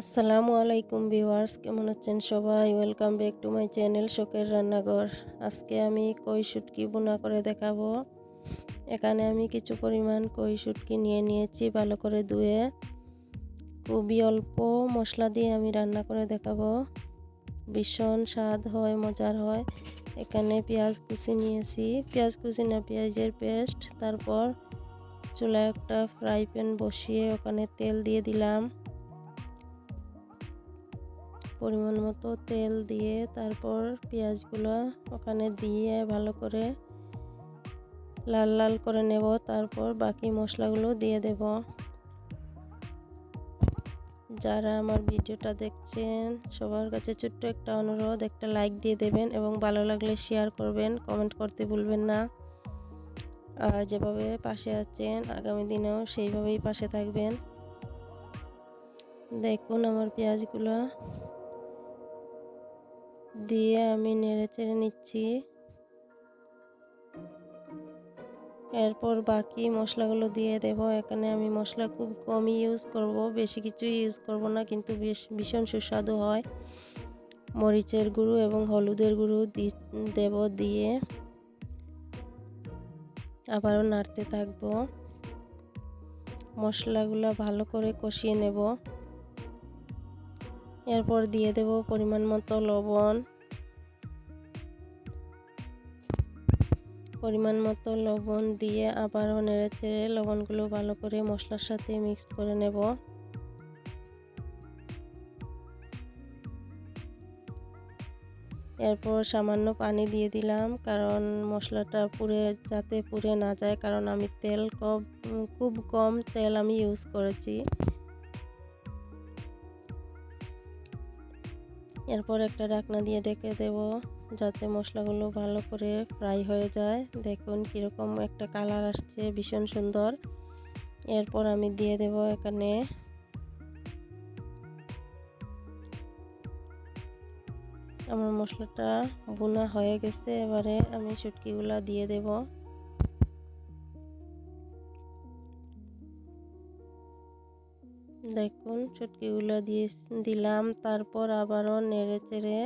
আসসালামু আলাইকুম ভিউয়ার্স, কেমন আছেন সবাই? Welcome back to my channel শোকের রান্নাঘর। আজকে আমি কই শুটকি বোনা করে দেখাবো। এখানে আমি কিছু পরিমাণ কই শুটকি নিয়ে নিয়েছি, ভালো করে ধুয়ে। খুবই অল্প মশলা দিয়ে আমি রান্না করে দেখাবো। ভীষণ স্বাদ হয়, মজার হয়। এখানে পেঁয়াজ কুচি নিয়েছি। পেঁয়াজ কুচি না, পেঁয়াজের পেস্ট। তারপর চুলায় একটা ফ্রাই প্যান বসিয়ে ওখানে তেল দিয়ে দিলাম। পরিমাণ মতো তেল দিয়ে তারপর পেঁয়াজগুলো ওখানে দিয়ে ভালো করে লাল লাল করে নেব। তারপর বাকি মশলাগুলো দিয়ে দেব। যারা আমার ভিডিওটা দেখছেন, সবার কাছে ছোট্ট একটা অনুরোধ, একটা লাইক দিয়ে দেবেন এবং ভালো লাগলে শেয়ার করবেন কমেন্ট করতে ভুলবেন না। আর যেভাবে পাশে আছেন, আগামী দিনেও সেইভাবেই পাশে থাকবেন। দেখুন আমার পেঁয়াজগুলো দিয়ে আমি নেড়ে চেড়ে নিচ্ছি। এরপর বাকি মশলাগুলো দিয়ে দেব। এখানে আমি মশলা খুব কমই ইউজ করব, বেশি কিছু ইউজ করব না, কিন্তু বেশ ভীষণ সুস্বাদু হয়। মরিচের গুঁড়ো এবং হলুদের গুঁড়ো দি দেব দিয়ে। আবারও নাড়তে থাকব। মশলাগুলো ভালো করে কষিয়ে নেব। এরপর দিয়ে দেব পরিমাণ মতো লবণ। পরিমাণ মতো লবণ দিয়ে আবারও নেড়ে চেড়ে লবণগুলো ভালো করে মশলার সাথে মিক্স করে নেব। এরপর সামান্য পানি দিয়ে দিলাম, কারণ মশলাটা পুড়ে, যাতে পুড়ে না যায়, কারণ আমি তেল কম, খুব কম তেল আমি ইউজ করেছি। এরপর একটা ঢাকনা দিয়ে ডেকে দেব, যাতে মশলাগুলো ভালো করে ফ্রাই হয়ে যায়। দেখুন কীরকম একটা কালার আসছে, ভীষণ সুন্দর। এরপর আমি দিয়ে দেব এখানে আমার মশলাটা বোনা হয়ে গেছে, এবারে আমি শুটকিগুলা দিয়ে দেব। দেখুন শুটকিগুলো দিয়ে দিলাম। তারপর আবারও নেড়ে চেড়ে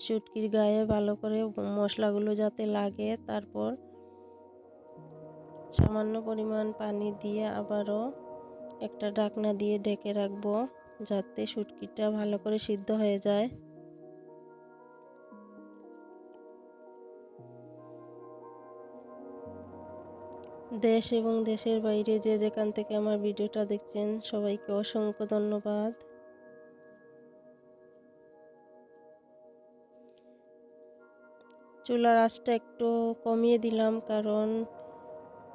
শুটকির গায়ে ভালো করে মশলাগুলো যাতে লাগে। তারপর সামান্য পরিমাণ পানি দিয়ে আবারও একটা ঢাকনা দিয়ে ঢেকে রাখব, যাতে শুটকিটা ভালো করে সিদ্ধ হয়ে যায়। দেশ এবং দেশের বাইরে যে যেখান থেকে আমার ভিডিওটা দেখছেন, সবাইকে অসংখ্য ধন্যবাদ। চুলার আঁচটা একটু কমিয়ে দিলাম কারণ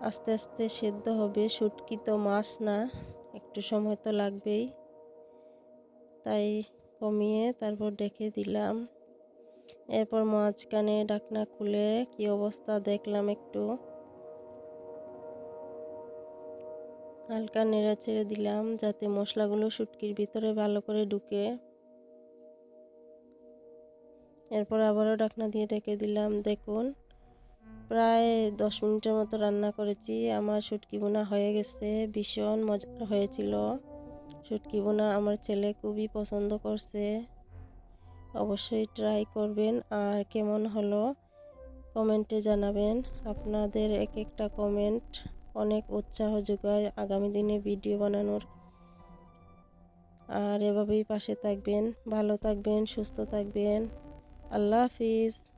আস্তে আস্তে সেদ্ধ হবে। শুটকি তো মাছ না, একটু সময় তো লাগবেই। তাই কমিয়ে তারপর ডেকে দিলাম। এরপর মাঝখানে ডাকনা খুলে কি অবস্থা দেখলাম একটু। হালকা নেড়া ছেড়ে দিলাম যাতে মশলাগুলো শুটকির ভিতরে ভালো করে ঢুকে। এরপর আবারও ঢাকনা দিয়ে ঢেকে দিলাম। দেখুন, প্রায় দশ মিনিটের মতো রান্না করেছি। আমার শুটকি বোনা হয়ে গেছে, ভীষণ মজার হয়েছিল। শুটকি বোনা আমার ছেলে খুবই পছন্দ করছে। অবশ্যই ট্রাই করবেন। আর কেমন হলো কমেন্টে জানাবেন। আপনাদের এক একটা কমেন্ট অনেক উৎসাহ যোগায় আগামী দিনে ভিডিও বানানোর। আর এভাবেই পাশে থাকবেন, ভালো থাকবেন, সুস্থ থাকবেন। আল্লাহ হাফিজ।